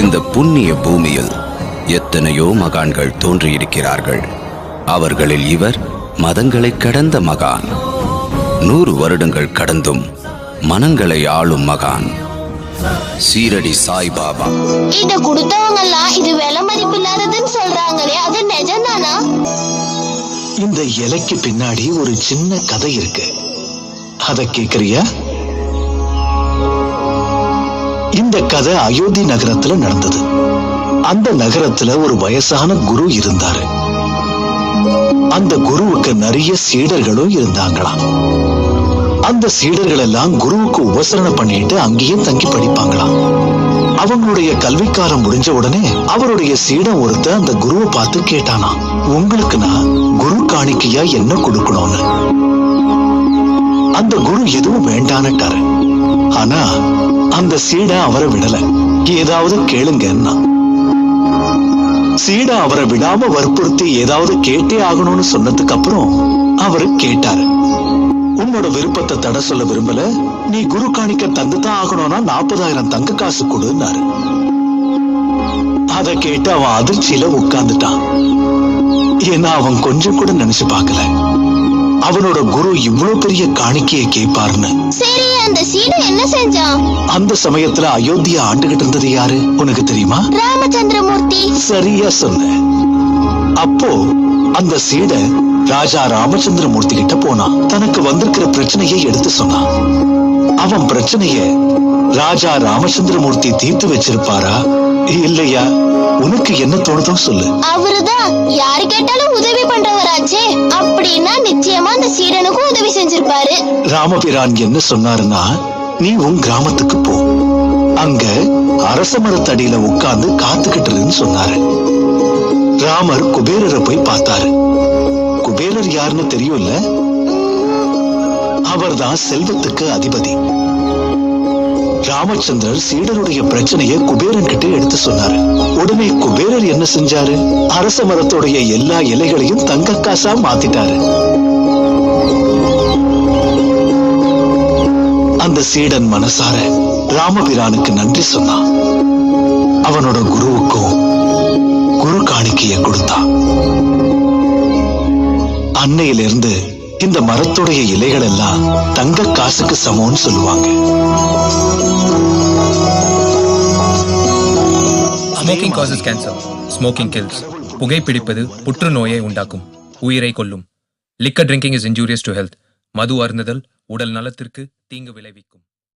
இந்த புண்ணிய பூமியில் எத்தனையோ மகான்கள் தோன்றியிருக்கிறார்கள். அவர்களில் இவர் மதங்களை கடந்த மகான். நூறு வருடங்கள் கடந்தும் மனங்களை ஆளும் மகான். சீரடி சாய்பாபா இத கொடுத்தவங்க எல்லாம் இது விலை மதிப்பு இல்லாததுன்னு சொல்றாங்களே அது நிஜம்தானா? இந்த இலைக்கு பின்னாடி ஒரு சின்ன கதை இருக்கு. அத கேக்குறியா? இந்த கதை அயோத்தி நகரத்துல நடந்தது. அந்த நகரத்துல ஒரு வயசான குரு இருந்தாரு. அந்த குருவுக்கு நிறைய சீடர்களும் இருந்தாங்களாம். அந்த சீடர்கள் எல்லாம் குருவுக்கு உபசரணை பண்ணிட்டு அங்கேயே தங்கி படிப்பாங்களாம். அவங்களுடைய கல்விக்காலம் முடிஞ்ச உடனே அவருடைய சீடம் ஒருத்த அந்த குருவை பார்த்து கேட்டானா உங்களுக்கு நான் குரு காணிக்கையா என்ன கொடுக்கணும்னு? அந்த குரு எதுவும் வேண்டான்னுட்டாரு. ஆனா அந்த சீடை அவரை விடல. ஏதாவது கேளுங்கன்னா சீடை அவரை விடாம வற்புறுத்தி ஏதாவது கேட்டே ஆகணும்னு சொன்னதுக்கு அப்புறம் அவரு கேட்டாரு. உன்னோட விருப்பத்தை தடை சொல்ல விரும்பல. நீ குரு காணிக்க தந்துதான் ஆகணும்னா நாற்பதாயிரம் தங்க காசு கொடுன்னாரு. அத கேட்டு அவன் அதிர்ச்சியில உட்கார்ந்துட்டான். ஏன்னா அவன் கொஞ்சம் கூட நினைச்சு பார்க்கல. அவனோட குரு இவ்வளவு பெரிய காணிக்கையை கேட்பாருன்னு சரி அந்த சீடை என்ன செஞ்சான்? அந்த சமயத்துல அயோத்தியா ஆண்டுகிட்டு இருந்தது யாரு? உனக்கு தெரியுமா? ராமச்சந்திரமூர்த்தி. சரியா சொன்ன. அப்போ அந்த சீட ராஜா ராமச்சந்திரமூர்த்தி கிட்ட போனான். தனக்கு வந்திருக்கிற பிரச்சனையை எடுத்து சொன்னான். அவன் பிரச்சனைய ராஜா ராமச்சந்திரமூர்த்தி தீர்த்து வச்சிருப்பாரா? இல்லையா? உனக்கு என்ன தோணுதோ சொல்லு. அவருதான். யாரு கேட்டாலும் உதவி அப்படின்னா நிச்சயமா சீடனுக்கும் உதவி செஞ்சிருப்பாரு. ராமபிரான் என்ன சொன்னாருன்னா நீ உன் கிராமத்துக்கு போ. அங்க அரச மரத்தடியில உட்கார்ந்து காத்துக்கிட்டு இருன்னு சொன்னாரு. ராமர் குபேரரை போய் பார்த்தாரு. குபேரர் யாருன்னு தெரியும்ல? அவர்தான் செல்வத்துக்கு அதிபதி. ராமச்சந்திரர் சீடருடைய பிரச்சனையை குபேரன் கிட்ட எடுத்து சொன்னாரு. உடனே குபேரர் என்ன செஞ்சாரு? அரச மரத்துடைய எல்லா இலைகளையும் தங்க காசா மாத்திட்டாரு. அந்த சீடன் மனசார ராமபிரானுக்கு நன்றி சொன்னான் அவனோட குருவுக்கும் குரு காணிக்கைய கொடுத்தான் அன்னையிலிருந்து இந்த மரத்துடைய இலைகள் எல்லாம் தங்க காசுக்கு சமம்னு சொல்லுவாங்க. Smoking causes cancer smoking kills புகைப்பிடிப்பது புற்றுநோயை உண்டாக்கும். உயிரை கொல்லும். Liquor drinking is injurious to health மது அருந்துதல் உடல் நலத்திற்கு தீங்கு விளைவிக்கும்.